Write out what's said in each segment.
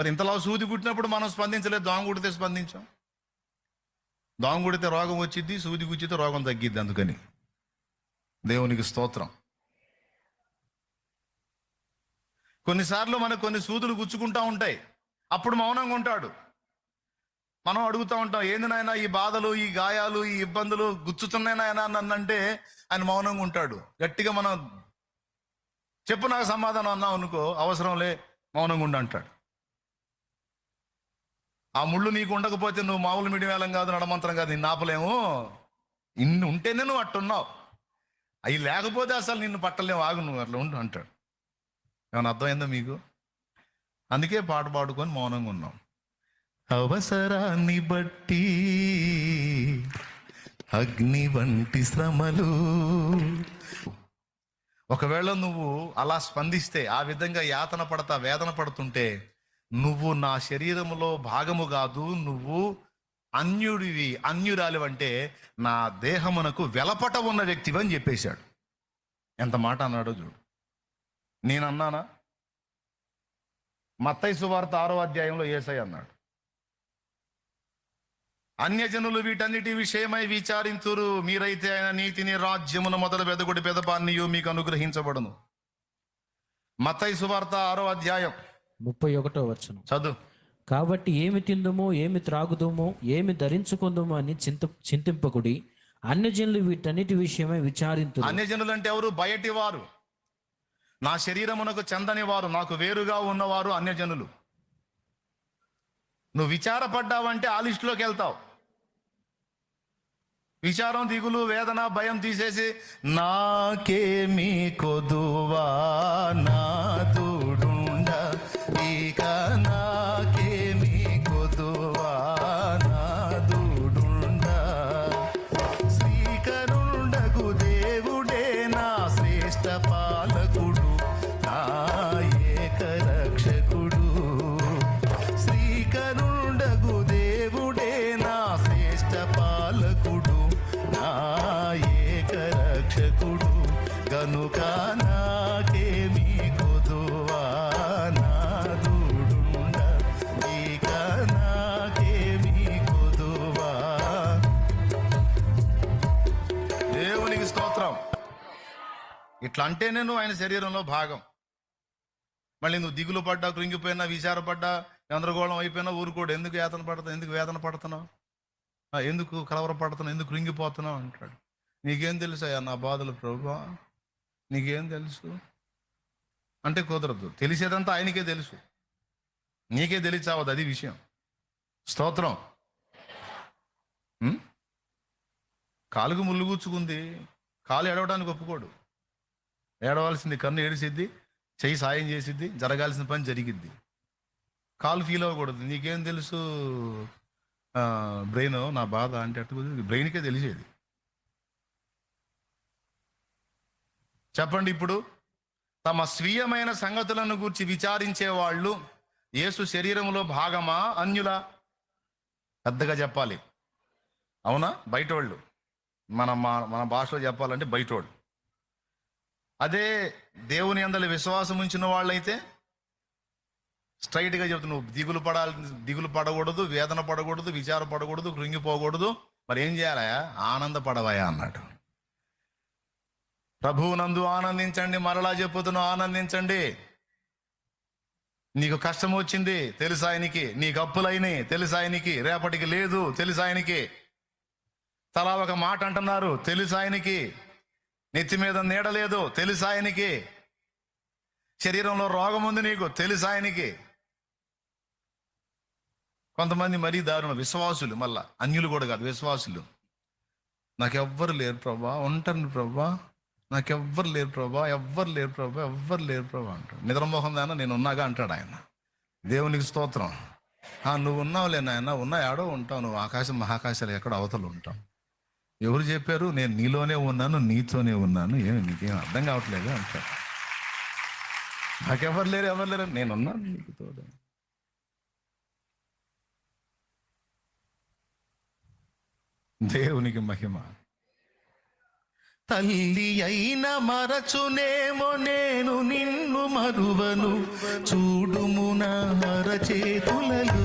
మరి ఇంతలా సూది కుట్టినప్పుడు మనం స్పందించలేదు దోమ కుడితే స్పందించాం. దోమ కుడితే రోగం వచ్చింది సూది గుచ్చితే రోగం తగ్గిద్ది అందుకని. దేవునికి స్తోత్రం. కొన్నిసార్లు మనకు కొన్ని సూదులు గుచ్చుకుంటా ఉంటాయి. అప్పుడు మౌనంగా ఉంటాడు. మనం అడుగుతూ ఉంటాం ఏంది నాయన ఈ బాధలు ఈ గాయాలు ఈ ఇబ్బందులు గుచ్చుతున్నాయి నాయన? అన్నంటే ఆయన మౌనంగా ఉంటాడు. గట్టిగా మనం చెప్పు నాకు సమాధానం అన్నావు అనుకో అవసరం లే మౌనంగా ఉండు అంటాడు. ఆ ముళ్ళు నీకు ఉండకపోతే నువ్వు మామూలు మీడియం వేలం కాదు నడమంత్రం కాదు నిన్ను ఆపలేము. ఇన్ని ఉంటేనే నువ్వు అట్టున్నావు. అవి లేకపోతే అసలు నిన్ను పట్టలేము. ఆగు నువ్వు అట్లా ఉండు అంటాడు. ఏమైనా అర్థమైందా మీకు? అందుకే పాట పాడుకొని మౌనంగా ఉన్నాం. అవసరాన్ని బట్టి అగ్ని వంటి శ్రమలు. ఒకవేళ నువ్వు అలా స్పందిస్తే ఆ విధంగా యాతన పడతా వేదన పడుతుంటే నువ్వు నా శరీరములో భాగము కాదు నువ్వు అన్యుడివి అన్యురాలి అంటే నా దేహమునకు వెలపట ఉన్న వ్యక్తివి అని చెప్పేశాడు. ఎంత మాట అన్నాడో చూడు. నేను అన్నానా మత్తై సువార్త ఆరో అధ్యాయంలో ఏసై అన్నాడు. అన్యజనులు వీటన్నిటి విషయమై విచారింతురు. మీరైతే ఆయన నీతిని రాజ్యమును మొదలు పెదగుడి పెదపాన్నియు మీకు అనుగ్రహించబడును. మత్తై సువార్త ఆరో అధ్యాయం. ముప్పై ఒకటో వచనం. చదువు. కాబట్టి ఏమి తిందుమో ఏమి త్రాగుదుమో ఏమి ధరించుకుందుమో అని చింత చింతింపకుడి అన్యజనులు వీటన్నిటి విషయమై విచారింతురు. అన్యజనులు అంటే ఎవరు? బయటి వారు నా శరీరమునకు చెందని వారు నాకు వేరుగా ఉన్నవారు అన్యజనులు. నువ్వు విచారపడ్డావంటే ఆ లిస్టులోకి వెళ్తావు. విచారం దిగులు వేదన భయం తీసేసి నాకేమీ కొదువా గనుక నాకేమీ కొదువా నాదుడుండ ఇక నాకేమీ కొదువా. దేవునికి స్తోత్రం. ఇట్లా అంటేనే నువ్వు ఆయన శరీరంలో భాగం. మళ్ళీ నువ్వు దిగులు పడ్డా కృంగిపోయినా విచారపడ్డా గందరగోళం అయిపోయినా ఊరుకోడు. ఎందుకు వేతన పడుతున్నావు ఎందుకు వేదన పడుతున్నావు? ఆ, ఎందుకు కలవర పడుతున్నావు? ఎందుకు కృంగిపోతున్నావు? అంటాడు. నీకేం తెలుసు నా బాధలు ప్రభా నీకేం తెలుసు? అంటే కుదరదు. తెలిసేదంతా ఆయనకే తెలుసు. నీకే తెలిసావద్దు అది విషయం. స్తోత్రం. ఉం? కాలుకు ముళ్ళు కూర్చుకుంది కాలు ఏడవడానికి ఒప్పుకోడు. ఏడవలసింది కన్ను ఏడిసిద్ది చెయ్యి సాయం చేసిద్ది జరగాల్సిన పని జరిగిద్ది. కాలు ఫీల్ అవ్వకూడదు. నీకేం తెలుసు? బ్రెయిన్ నా బాధ అంటే అట్టు బ్రెయిన్కే తెలిసేది. చెప్పండి ఇప్పుడు. తమ స్వీయమైన సంగతులను గురించి విచారించే వాళ్ళు యేసు శరీరంలో భాగమా అన్యులా? పెద్దగా చెప్పాలి. అవునా? బయటోళ్ళు. మన మా- మన భాషలో చెప్పాలంటే బయటోళ్ళు. అదే దేవుని అందరి విశ్వాసం ఉంచిన వాళ్ళైతే స్ట్రైట్గా చెప్తు నువ్వు దిగులు పడాలి దిగులు పడకూడదు వేదన పడకూడదు విచార పడకూడదు కృంగిపోకూడదు. మరి ఏం చేయాలయా ఆనందపడవయా అన్నాడు. ప్రభువునందు ఆనందించండి మరలా చెప్పుతున్నా ఆనందించండి. నీకు కష్టం వచ్చింది తెలుసు ఆయనకి. నీకు అప్పులైనవి తెలుసు ఆయనకి. రేపటికి లేదు తెలుసు ఆయనకి. తలా ఒక మాట అంటున్నారు తెలుసు ఆయనకి. నెత్తి మీద నీడలేదు తెలుసు ఆయనకి. శరీరంలో రోగం ఉంది నీకు తెలుసు ఆయనకి. కొంతమంది మరీ దారుణ విశ్వాసులు మళ్ళా. అన్యులు కూడా కాదు విశ్వాసులు. నాకెవ్వరు లేరు ప్రభా ఉంటాను ప్రభా. నాకెవ్వరు లేరు ప్రభా ఎవ్వరు లేరు ప్రభా ఎవ్వరు లేరు ప్రభా అంటాడు. నిద్రమోహం దాన నేను ఉన్నాగా అంటాడు ఆయన. దేవునికి స్తోత్రం. ఆ నువ్వు ఉన్నావులే నాయన ఉన్నా ఏడో ఉంటావు నువ్వు. ఆకాశం మహాకాశాలు ఎక్కడ అవతలు ఉంటావు. ఎవరు చెప్పారు? నేను నీలోనే ఉన్నాను నీతోనే ఉన్నాను. ఏమి నీకేం అర్థం కావట్లేదు అంటాడు. నాకెవరు లేరు ఎవరు లేరు? నేనున్నాను నీకు తోడు. దేవునికి మహిమ. తల్లి అయిన మరచునేమో నేను నిన్ను మరువను. చూడుమున మరచేతులలో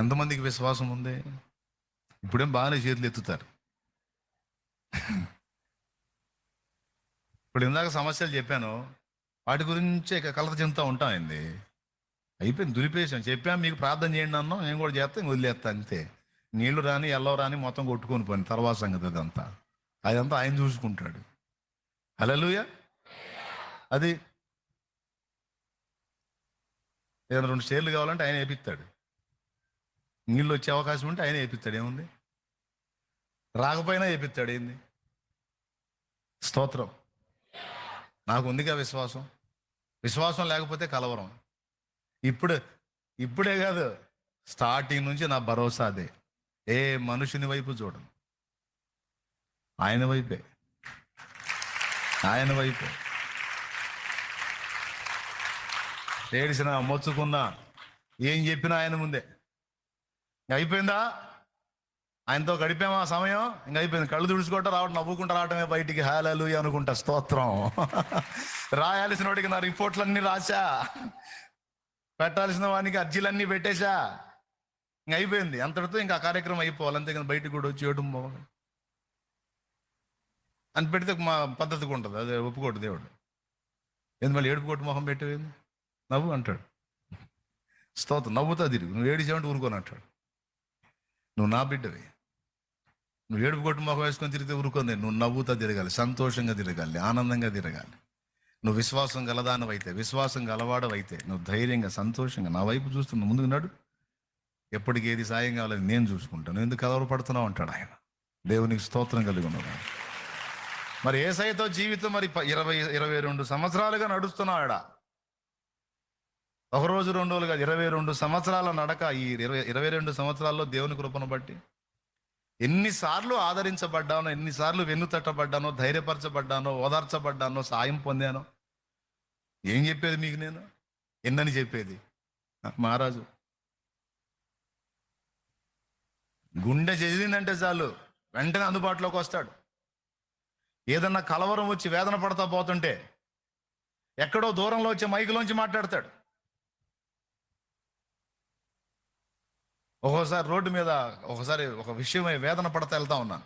ఎంతమందికి విశ్వాసం ఉంది? ఇప్పుడేం బాగానే చేతులు ఎత్తుతారు. ఇప్పుడు ఇందాక సమస్యలు చెప్పాను. వాటి గురించి ఇక కలత చెందుతూ ఉంటామండి అయిపోయింది దులిపేసాం చెప్పాం మీకు ప్రార్థన చేయండి అన్నాం నేను కూడా చేస్తాం వదిలేస్తా అంతే. నీళ్ళు రాని ఎల్లవ రాని మొత్తం కొట్టుకొని పోయింది తర్వాత సంగతి అదంతా. అదంతా ఆయన చూసుకుంటాడు. హలోయ అది ఏదైనా రెండు షేర్లు కావాలంటే ఆయన వేపిస్తాడు. నీళ్ళు వచ్చే అవకాశం ఉంటే ఆయన వేపిస్తాడు ఏముంది? రాకపోయినా వేపిస్తాడు ఏంది? స్తోత్రం. నాకు ఉందిగా విశ్వాసం. విశ్వాసం లేకపోతే కలవరం. ఇప్పుడు ఇప్పుడే కాదు. స్టార్టింగ్ నుంచి నా భరోసా అదే. ఏ మనుషుని వైపు చూడను. ఆయన వైపే. ఆయన వైపే. ఏడిసిన మొచ్చుకున్నా ఏం చెప్పినా ఆయన ముందే. అయిపోయిందా? ఆయనతో గడిపామా ఆ సమయం? ఇంక అయిపోయింది. కళ్ళు తుడుచుకుంటా రావడం నవ్వుకుంటా రావడమే బయటికి. హాలలు అనుకుంటా. స్తోత్రం. రాయాల్సిన వాడికి నా రిపోర్ట్లన్నీ రాశా. పెట్టాల్సిన వానికి అర్జీలన్నీ పెట్టేశా. ఇంక అయిపోయింది. అంతటితో ఇంకా కార్యక్రమం అయిపోవాలి. అంతేకాని బయటకు కూడా వచ్చి ఏడు అని పెడితే మా పద్ధతిగా ఉంటుంది. అదే ఒప్పుకోడు దేవుడు. ఎందుకు మళ్ళీ ఏడుపుకోటు మొహం పెట్టేది నవ్వు అంటాడు. స్తోత్రం. నవ్వుతా తిరిగి. నువ్వు ఏడిచావంటే ఊరుకొని అంటాడు. నువ్వు నా బిడ్డవి. నువ్వు ఏడుపు కొట్టు మొహం వేసుకొని తిరిగితే ఊరుకుంది. నువ్వు నవ్వుతా తిరగాలి సంతోషంగా తిరగాలి ఆనందంగా తిరగాలి. నువ్వు విశ్వాసం గలదానవైతే విశ్వాసం గలవాడవైతే నువ్వు ధైర్యంగా సంతోషంగా నా వైపు చూస్తున్న ముందుకు నాడు. ఎప్పటికి ఏది సాయం కావాలని నేను చూసుకుంటాను. నువ్వు ఎందుకు కలవర పడుతున్నావు అంటాడు ఆయన. దేవునికి స్తోత్రం కలిగి ఉన్నాడు మరి ఏ సైతో జీవితం మరి ప- ఇరవై ఇరవై రెండు సంవత్సరాలుగా నడుస్తున్నాడా ఒక రోజు రెండు రోజులుగా ఇరవై రెండు సంవత్సరాల నడక ఈ ఇరవై ఇరవై రెండు సంవత్సరాల్లో దేవుని కృపను బట్టి ఎన్నిసార్లు ఆదరించబడ్డానో ఎన్నిసార్లు వెన్ను తట్టబడ్డానో ధైర్యపరచబడ్డానో ఓదార్చబడ్డానో సాయం పొందానో? ఏం చెప్పేది మీకు నేను? ఎన్నని చెప్పేది? మహారాజు. గుండె చెదిరిందంటే చాలు. వెంటనే అందుబాటులోకి వస్తాడు. ఏదన్నా కలవరం వచ్చి వేదన పడతా పోతుంటే ఎక్కడో దూరంలో వచ్చే మైకులోంచి మాట్లాడతాడు. ఒక్కోసారి రోడ్డు మీద ఒకసారి ఒక విషయమై వేదన పడతా వెళ్తా ఉన్నాను.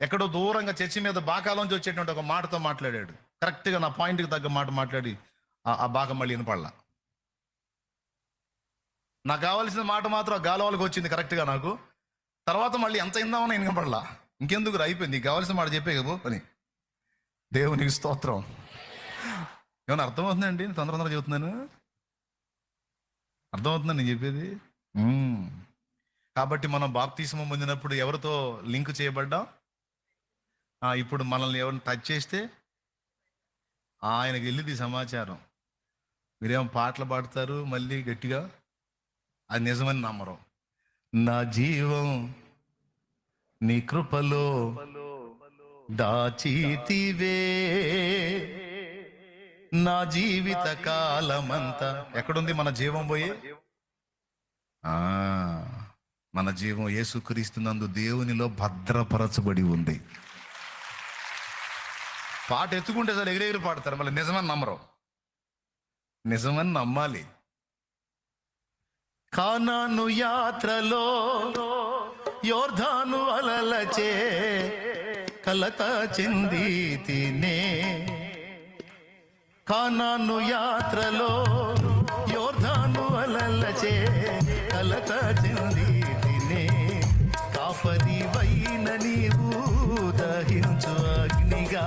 ఎక్కడో దూరంగా చర్చి మీద బాకాలోంచి వచ్చేటువంటి ఒక మాటతో మాట్లాడాడు. కరెక్ట్గా నా పాయింట్కి తగ్గ మాట మాట్లాడి ఆ- బాగా బాక మళ్ళీ వినపడలా. నాకు కావాల్సిన మాట మాత్రం ఆ గాలవాళ్ళకి వచ్చింది కరెక్ట్గా నాకు. తర్వాత మళ్ళీ ఎంత ఇందామని వినపడలా. ఇంకెందుకు అయిపోయింది. నీకు కావాల్సిన మాట చెప్పే కదా పని. దేవునికి స్తోత్రం. ఏమన్నా అర్థమవుతుందండి? తొందర తొందరగా చెబుతున్నాను. అర్థమవుతుందా నేను చెప్పేది. కాబట్టి మనం బాప్తీసం పొందినప్పుడు ఎవరితో లింక్ చేయబడ్డాం? ఆ, ఇప్పుడు మనల్ని ఎవరిని టచ్ చేస్తే ఆయనకి వెళ్ళింది సమాచారం. మీరేమో పాటలు పాడతారు మళ్ళీ గట్టిగా. అది నిజమని నమ్మరు. నా జీవం నీ కృపలో దాచితివే. నా జీవిత కాలమంతా. ఎక్కడుంది మన జీవం పోయి? ఆ మన జీవం యేసుక్రీస్తునందు దేవునిలో భద్రపరచబడి ఉంది. పాట ఎత్తుకుంటే సార్ ఎగిరెగిరి పాడతారు. మళ్ళీ నిజమని నమ్మరు. నిజమని నమ్మాలి. కానాను యాత్రలో యోర్ధాను అలలచే కలత చెంది తినే కానాను యాత్రలో యోర్ధాను అలలచే కలత చెంది తినే కాపరి వైన నీవు దహించు అగ్నిగా.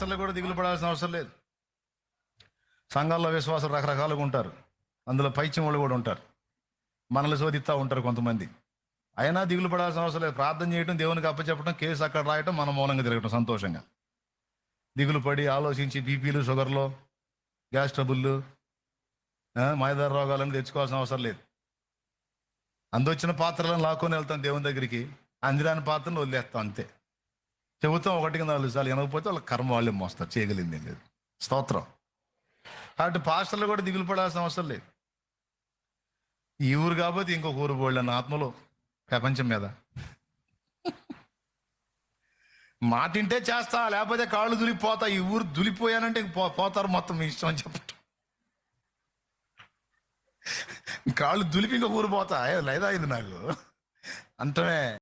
హాస్టల్లో కూడా దిగులు పడాల్సిన అవసరం లేదు. సంఘాల్లో విశ్వాసం రకరకాలుగా ఉంటారు. అందులో పైచ్యం వాళ్ళు కూడా ఉంటారు. మనల్ని శోధిస్తూ ఉంటారు కొంతమంది. అయినా దిగులు పడాల్సిన అవసరం లేదు. ప్రార్థన చేయడం దేవునికి అప్పచెప్పడం కేసు అక్కడ రాయటం మన మౌనంగా తిరగటం సంతోషంగా. దిగులు పడి ఆలోచించి బీపీలు షుగర్లు గ్యాస్ ట్రబుల్లు మాయదార రోగాలను తెచ్చుకోవాల్సిన అవసరం లేదు. అందొచ్చిన పాత్రలను లాక్కొని వెళ్తాం దేవుని దగ్గరికి. అందిరాని పాత్రను వదిలేస్తాం అంతే. చెబుతాం ఒకటికి నాలుగు సార్లు వినకపోతే వాళ్ళ కర్మ వాళ్ళే మోస్తారు చేయగలిగింది ఏం లేదు. స్తోత్రం. కాబట్టి పాస్టర్లు కూడా దిగులు పడాల్సిన అవసరం లేదు. ఈ ఊరు కాబట్టి ఇంకొక ఊరు పోళ్ళన్న ఆత్మలో ప్రపంచం మీద. మాటింటే చేస్తా లేకపోతే కాళ్ళు దులిపోతా ఈ ఊరు దులిపోయానంటే ఇంక పో- పోతారు మొత్తం మీ ఇష్టం అని చెప్పటం. కాళ్ళు దులిపి ఇంకొక ఊరు పోతా లేదా ఇది నాకు? అంతమే.